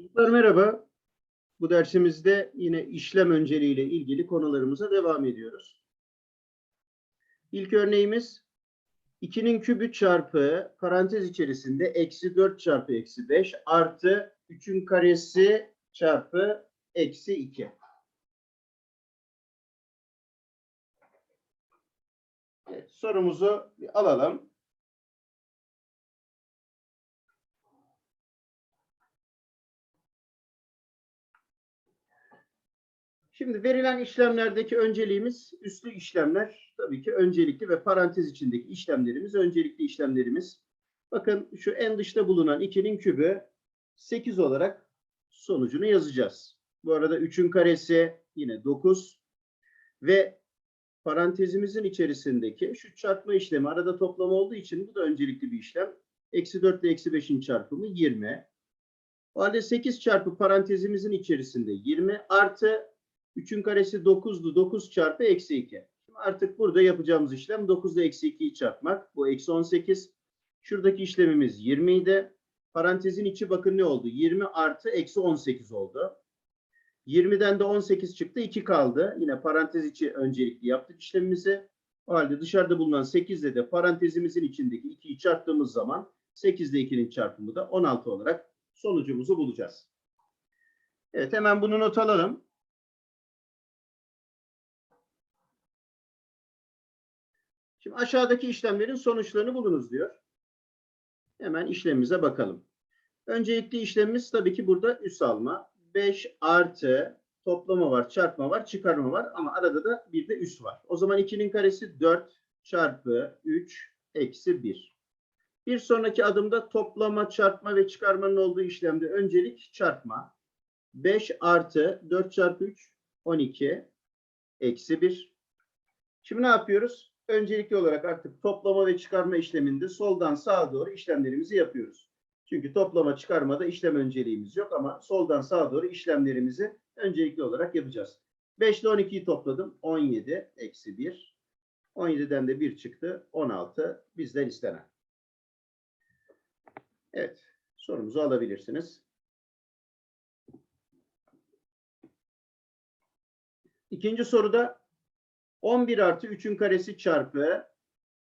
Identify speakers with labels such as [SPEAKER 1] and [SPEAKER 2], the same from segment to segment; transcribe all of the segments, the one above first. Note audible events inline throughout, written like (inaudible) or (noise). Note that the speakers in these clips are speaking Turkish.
[SPEAKER 1] Çocuklar merhaba. Bu dersimizde yine işlem önceliğiyle ilgili konularımıza devam ediyoruz. İlk örneğimiz 2'nin kübü çarpı parantez içerisinde eksi 4 çarpı eksi 5 artı 3'ün karesi çarpı eksi 2. Evet, sorumuzu alalım. Şimdi verilen işlemlerdeki önceliğimiz üslü işlemler. Tabii ki öncelikli ve parantez içindeki işlemlerimiz öncelikli işlemlerimiz. Bakın şu en dışta bulunan 2'nin kübü 8 olarak sonucunu yazacağız. Bu arada 3'ün karesi yine 9 ve parantezimizin içerisindeki şu çarpma işlemi arada toplama olduğu için bu da öncelikli bir işlem. Eksi 4 ile eksi 5'in çarpımı 20. O halde 8 çarpı parantezimizin içerisinde 20 artı 3'ün karesi 9'du. 9 çarpı eksi 2. Şimdi artık burada yapacağımız işlem 9 ile eksi 2'yi çarpmak. Bu eksi 18. Şuradaki işlemimiz 20 idi. Parantezin içi bakın ne oldu? 20 artı eksi 18 oldu. 20'den de 18 çıktı. 2 kaldı. Yine parantez içi öncelikli yaptık işlemimizi. O halde dışarıda bulunan 8 ile de parantezimizin içindeki 2'yi çarptığımız zaman 8 ile 2'nin çarpımı da 16 olarak sonucumuzu bulacağız. Evet hemen bunu not alalım. Şimdi aşağıdaki işlemlerin sonuçlarını bulunuz diyor. Hemen işlemimize bakalım. Öncelikli işlemimiz tabii ki burada üs alma. 5 artı toplama var, çarpma var, çıkarma var ama arada da bir de üs var. O zaman 2'nin karesi 4 çarpı 3 eksi 1. Bir sonraki adımda toplama, çarpma ve çıkarmanın olduğu işlemde öncelik çarpma. 5 artı 4 çarpı 3 12 eksi 1. Şimdi ne yapıyoruz? Öncelikli olarak artık toplama ve çıkarma işleminde soldan sağa doğru işlemlerimizi yapıyoruz. Çünkü toplama çıkarmada işlem önceliğimiz yok ama soldan sağa doğru işlemlerimizi öncelikli olarak yapacağız. 5 ile 12'yi topladım. 17 eksi 1. 17'den de 1 çıktı. 16 bizden istenen. Evet. Sorumuzu alabilirsiniz. İkinci soruda 11 artı 3'ün karesi çarpı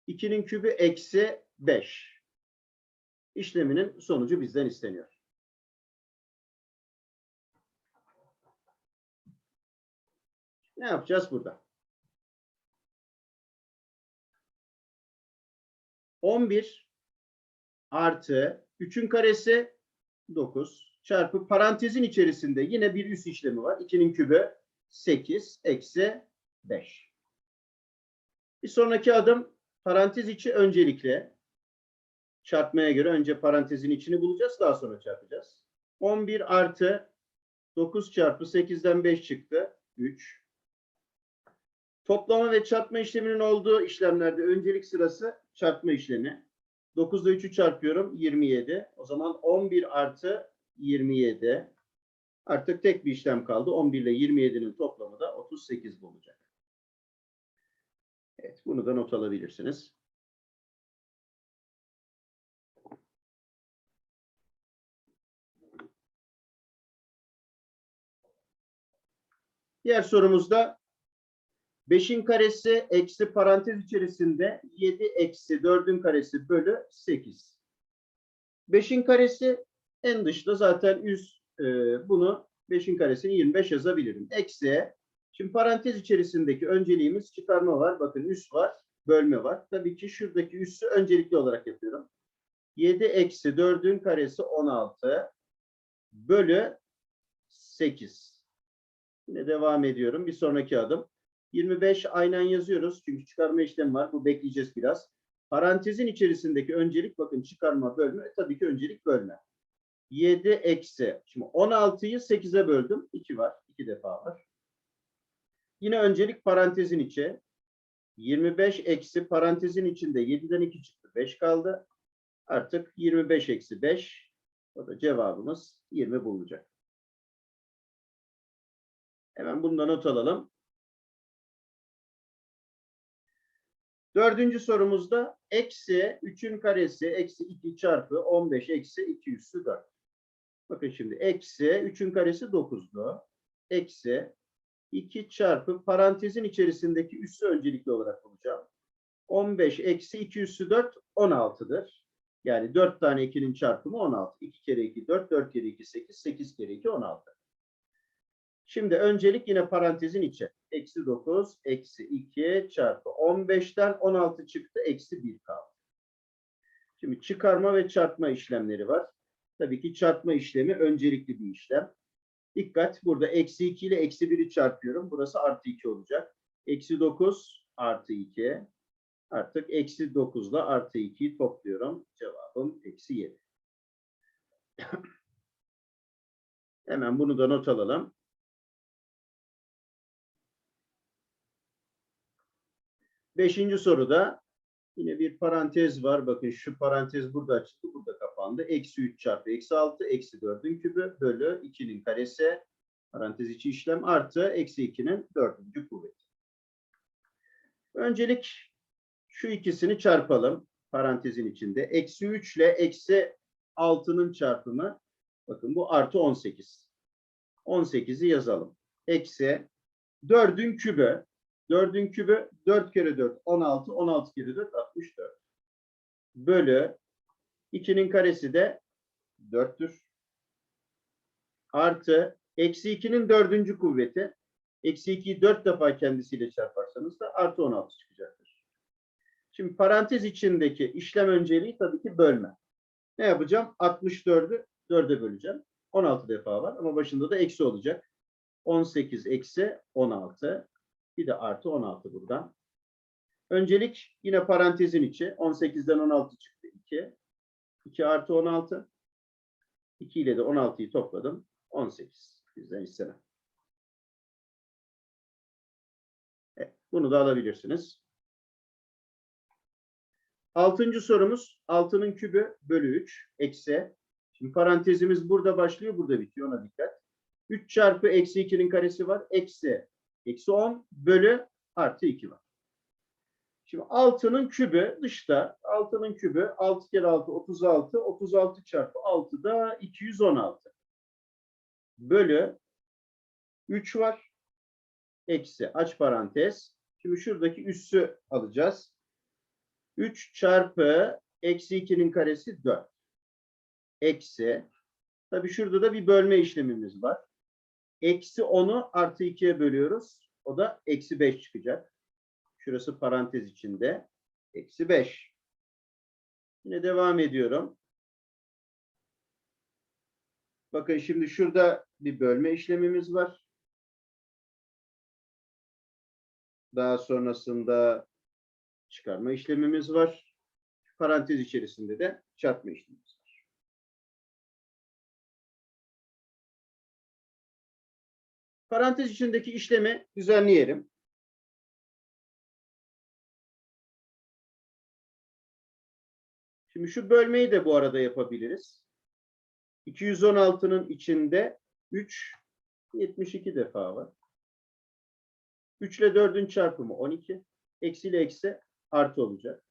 [SPEAKER 1] 2'nin kübü eksi 5 işleminin sonucu bizden isteniyor. Ne yapacağız burada? 11 artı 3'ün karesi 9 çarpı parantezin içerisinde yine bir üs işlemi var. 2'nin kübü 8 eksi 5. Bir sonraki adım parantez içi öncelikle çarpmaya göre önce parantezin içini bulacağız daha sonra çarpacağız. 11 artı 9 çarpı 8'den 5 çıktı. 3. Toplama ve çarpma işleminin olduğu işlemlerde öncelik sırası çarpma işlemi. 9 ile 3'ü çarpıyorum 27. O zaman 11 artı 27. Artık tek bir işlem kaldı. 11 ile 27'nin toplamı da 38 olacak. Evet, bunu da not alabilirsiniz. Diğer sorumuzda 5'in karesi eksi parantez içerisinde 7 eksi 4'ün karesi bölü 8. 5'in karesi en dışta zaten üst e, bunu 5'in karesini 25 yazabilirim. Eksi Şimdi parantez içerisindeki önceliğimiz çıkarma var. Bakın üs var, bölme var. Tabii ki şuradaki üssü öncelikli olarak yapıyorum. 7 eksi 4'ün karesi 16 bölü 8. Yine devam ediyorum. Bir sonraki adım. 25 aynen yazıyoruz. Çünkü çıkarma işlemi var. Bu bekleyeceğiz biraz. Parantezin içerisindeki öncelik bakın çıkarma bölme. Tabii ki öncelik bölme. 7 eksi. Şimdi 16'yı 8'e böldüm. 2 var. 2 defa var. Yine öncelik parantezin içi. 25 eksi parantezin içinde 7'den 2 çıktı. 5 kaldı. Artık 25 eksi 5. O da cevabımız 20 bulunacak. Hemen bundan not alalım. Dördüncü sorumuzda eksi 3'ün karesi eksi 2 çarpı 15 eksi 2 üssü 4. Bakın şimdi eksi 3'ün karesi 9'du. Eksi 2 çarpı parantezin içerisindeki üssü öncelikli olarak bulacağım. 15 eksi 2 üssü 4 16'dır. Yani 4 tane 2'nin çarpımı 16. 2 kere 2 4, 4 kere 2 8, 8 kere 2 16. Şimdi öncelik yine parantezin içi. Eksi 9, eksi 2 çarpı 15'ten 16 çıktı, eksi 1 kaldı. Şimdi çıkarma ve çarpma işlemleri var. Tabii ki çarpma işlemi öncelikli bir işlem. Dikkat burada eksi 2 ile eksi 1'i çarpıyorum. Burası artı 2 olacak. Eksi 9 artı 2. Artık eksi 9 ile artı 2'yi topluyorum. Cevabım eksi 7. (clears throat) Hemen bunu da not alalım. Beşinci soruda yine bir parantez var. Bakın şu parantez burada açıldı, burada kapandı. Eksi 3 çarpı eksi 6, eksi 4'ün kübü bölü 2'nin karesi. Parantez içi işlem artı eksi 2'nin dördüncü kuvveti. Öncelik şu ikisini çarpalım parantezin içinde. Eksi 3 ile eksi 6'nın çarpımı. Bakın bu artı 18. 18'i yazalım. Eksi 4'ün kübü. 4'ün kübü 4 kere 4 16. 16 kere 4 64. Bölü 2'nin karesi de 4'tür. Artı eksi 2'nin dördüncü kuvveti. Eksi 2'yi 4 defa kendisiyle çarparsanız da artı 16 çıkacaktır. Şimdi parantez içindeki işlem önceliği tabii ki bölme. Ne yapacağım? 64'ü 4'e böleceğim. 16 defa var ama başında da eksi olacak. 18 eksi 16. Bir de artı 16 buradan. Öncelik yine parantezin içi. 18'den 16 çıktı 2. 2 artı 16. 2 ile de 16'yı topladım. 18. Bizden istenen. Evet, bunu da alabilirsiniz. Altıncı sorumuz 6'nın kübü bölü 3 eksi. Şimdi parantezimiz burada başlıyor, burada bitiyor. Ona dikkat. 3 çarpı eksi 2'nin karesi var. Eksi. Eksi 10 bölü artı 2 var. Şimdi 6'nın kübü dışta. 6'nın kübü 6 kere 6 36. 36 çarpı 6 da 216. Bölü 3 var. Eksi aç parantez. Şimdi şuradaki üssü alacağız. 3 çarpı eksi 2'nin karesi 4. Eksi. Tabii şurada da bir bölme işlemimiz var. Eksi 10'u artı 2'ye bölüyoruz. O da eksi 5 çıkacak. Şurası parantez içinde. Eksi 5. Yine devam ediyorum. Bakın şimdi şurada bir bölme işlemimiz var. Daha sonrasında çıkarma işlemimiz var. Parantez içerisinde de çarpma işlemimiz Parantez içindeki işlemi düzenleyelim. Şimdi şu bölmeyi de bu arada yapabiliriz. 216'nın içinde 3 72 defa var. 3 ile 4'ün çarpımı 12. Eksi ile eksi artı olacak.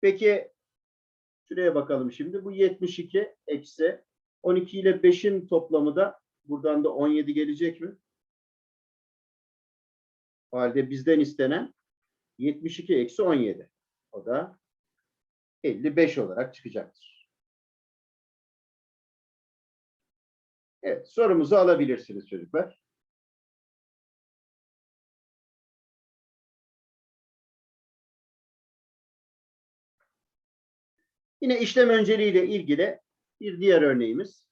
[SPEAKER 1] Peki şuraya bakalım şimdi. Bu 72 eksi 12 ile 5'in toplamı da buradan da 17 gelecek mi? O halde bizden istenen 72 eksi 17. O da 55 olarak çıkacaktır. Evet, sorumuzu alabilirsiniz çocuklar. Yine işlem önceliğiyle ilgili bir diğer örneğimiz.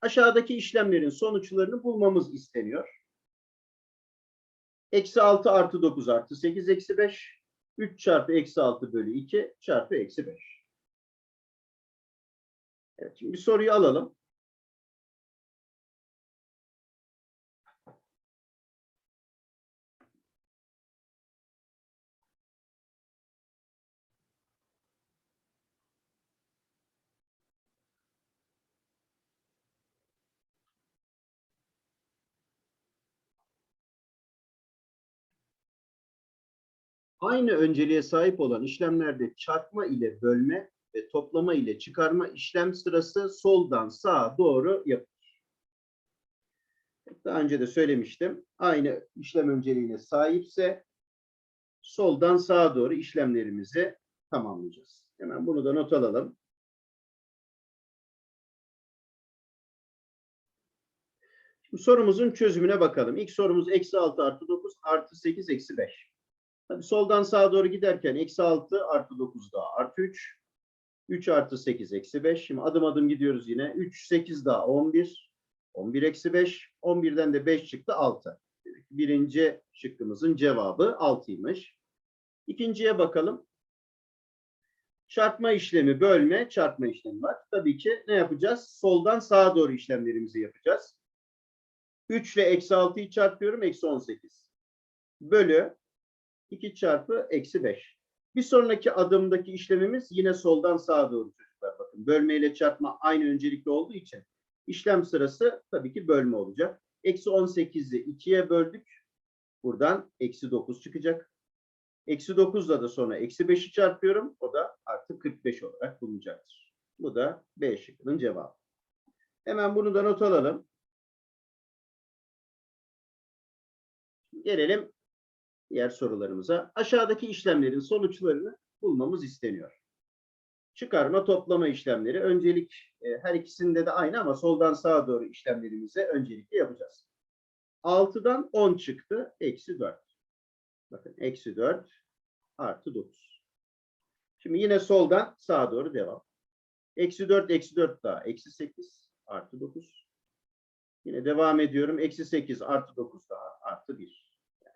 [SPEAKER 1] Aşağıdaki işlemlerin sonuçlarını bulmamız isteniyor. Eksi 6 artı 9 artı 8 eksi 5. 3 çarpı eksi 6 bölü 2 çarpı eksi 5. Evet, şimdi soruyu alalım. Aynı önceliğe sahip olan işlemlerde çarpma ile bölme ve toplama ile çıkarma işlem sırası soldan sağa doğru yapılır. Daha önce de söylemiştim. Aynı işlem önceliğine sahipse soldan sağa doğru işlemlerimizi tamamlayacağız. Hemen bunu da not alalım. Şimdi sorumuzun çözümüne bakalım. İlk sorumuz eksi 6 artı 9 artı 8 eksi 5. Tabii soldan sağa doğru giderken eksi 6 artı 9 daha artı 3. 3 artı 8 eksi 5. Şimdi adım adım gidiyoruz yine. 3, 8 daha 11. 11 eksi 5. 11'den de 5 çıktı 6. Birinci şıkkımızın cevabı 6'ymış. İkinciye bakalım. Çarpma işlemi, bölme, çarpma işlemi var. Tabii ki ne yapacağız? Soldan sağa doğru işlemlerimizi yapacağız. 3 ile eksi 6'yı çarpıyorum. Eksi 18. Bölü 2 çarpı eksi 5. Bir sonraki adımdaki işlemimiz yine soldan sağa doğru çocuklar. Bakın bölme ile çarpma aynı öncelikli olduğu için işlem sırası tabii ki bölme olacak. Eksi 18'i 2'ye böldük. Buradan eksi 9 çıkacak. Eksi 9'la da sonra eksi 5'i çarpıyorum. O da artı 45 olarak bulunacaktır. Bu da B şıkkının cevabı. Hemen bunu da not alalım. Gelelim diğer sorularımıza. Aşağıdaki işlemlerin sonuçlarını bulmamız isteniyor. Çıkarma toplama işlemleri. Öncelik e, her ikisinde de aynı ama soldan sağa doğru işlemlerimize öncelikle yapacağız. 6'dan 10 çıktı. Eksi 4. Bakın eksi 4 artı 9. Şimdi yine soldan sağa doğru devam. Eksi 4, eksi 4 daha. Eksi 8 artı 9. Yine devam ediyorum. Eksi 8 artı 9 daha artı 1.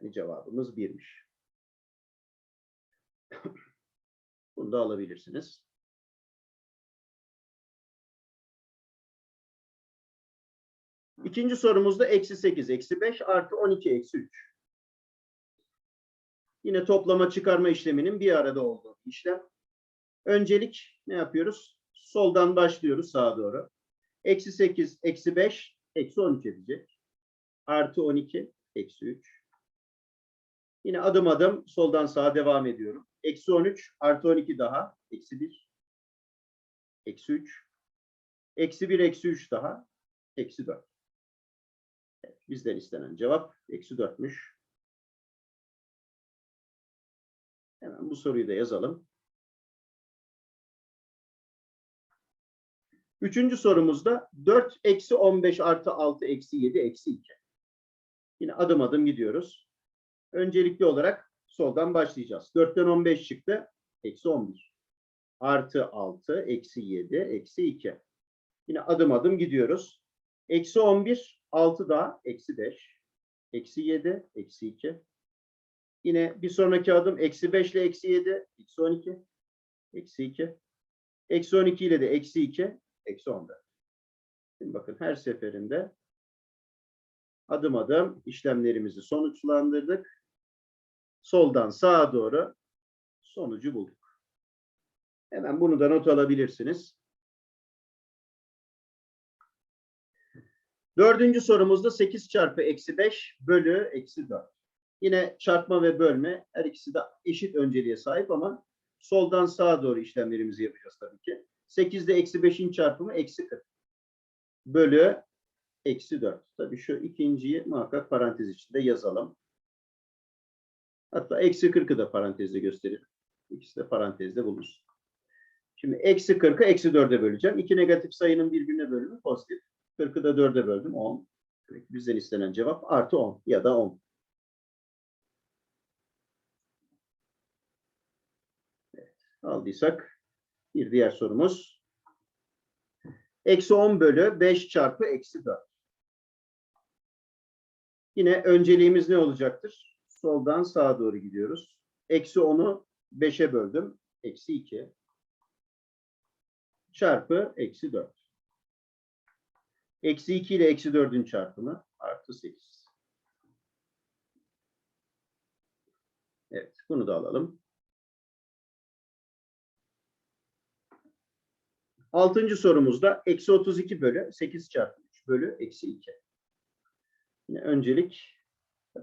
[SPEAKER 1] Yani cevabımız 1'miş. (coughs) Bunu da alabilirsiniz. İkinci sorumuzda eksi 8, eksi 5 artı 12, eksi 3. Yine toplama çıkarma işleminin bir arada olduğu işlem. Öncelik ne yapıyoruz? Soldan başlıyoruz sağa doğru. Eksi 8, eksi 5, eksi 13 edecek. Artı 12, eksi 3. Yine adım adım soldan sağa devam ediyorum. Eksi 13 artı 12 daha. Eksi 1. Eksi 3. Eksi 1 eksi 3 daha. Eksi 4. Evet, bizden istenen cevap eksi 4'müş. Hemen bu soruyu da yazalım. Üçüncü sorumuzda 4 eksi 15 artı 6 eksi 7 eksi 2. Yine adım adım gidiyoruz. Öncelikli olarak soldan başlayacağız. 4'ten 15 çıktı. Eksi 11. Artı 6, eksi 7, eksi 2. Yine adım adım gidiyoruz. Eksi 11, 6 daha, eksi 5. Eksi 7, eksi 2. Yine bir sonraki adım eksi 5 ile eksi 7, eksi 12, eksi 2. Eksi 12 ile de eksi 2, eksi 14. Şimdi bakın her seferinde adım adım işlemlerimizi sonuçlandırdık soldan sağa doğru sonucu bulduk. Hemen bunu da not alabilirsiniz. Dördüncü sorumuzda 8 çarpı eksi 5 bölü eksi 4. Yine çarpma ve bölme her ikisi de eşit önceliğe sahip ama soldan sağa doğru işlemlerimizi yapacağız tabii ki. 8 ile eksi 5'in çarpımı eksi 40. Bölü eksi 4. Tabii şu ikinciyi muhakkak parantez içinde yazalım. Hatta eksi 40'ı da parantezde gösteririm. İkisi de parantezde bulunsun. Şimdi eksi 40'ı eksi 4'e böleceğim. İki negatif sayının birbirine bölümü pozitif. 40'ı da 4'e böldüm 10. Bizden istenen cevap artı 10 ya da 10. Evet, aldıysak bir diğer sorumuz. Eksi 10 bölü 5 çarpı eksi 4. Yine önceliğimiz ne olacaktır? Soldan sağa doğru gidiyoruz. Eksi 10'u 5'e böldüm. Eksi 2. Çarpı eksi 4. Eksi 2 ile eksi 4'ün çarpımı artı 8. Evet, bunu da alalım. Altıncı sorumuzda eksi 32 bölü 8 çarpı 3 bölü eksi 2. Yine öncelik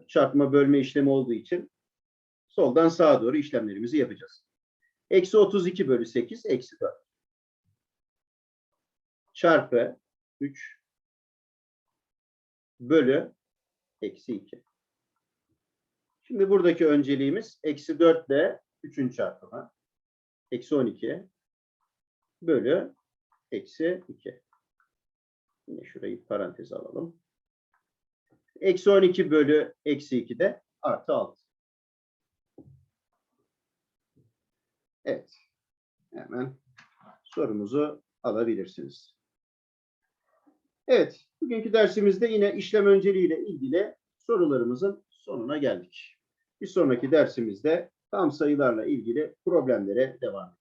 [SPEAKER 1] çarpma bölme işlemi olduğu için soldan sağa doğru işlemlerimizi yapacağız. Eksi 32 bölü 8 eksi 4. çarpı 3 bölü eksi 2. Şimdi buradaki önceliğimiz eksi 4 ile 3'ün çarpımı. Eksi 12 bölü eksi 2. Yine şurayı parantez alalım. Eksi 12 bölü eksi 2 de artı 6. Evet. Hemen sorumuzu alabilirsiniz. Evet. Bugünkü dersimizde yine işlem önceliği ile ilgili sorularımızın sonuna geldik. Bir sonraki dersimizde tam sayılarla ilgili problemlere devam edeceğiz.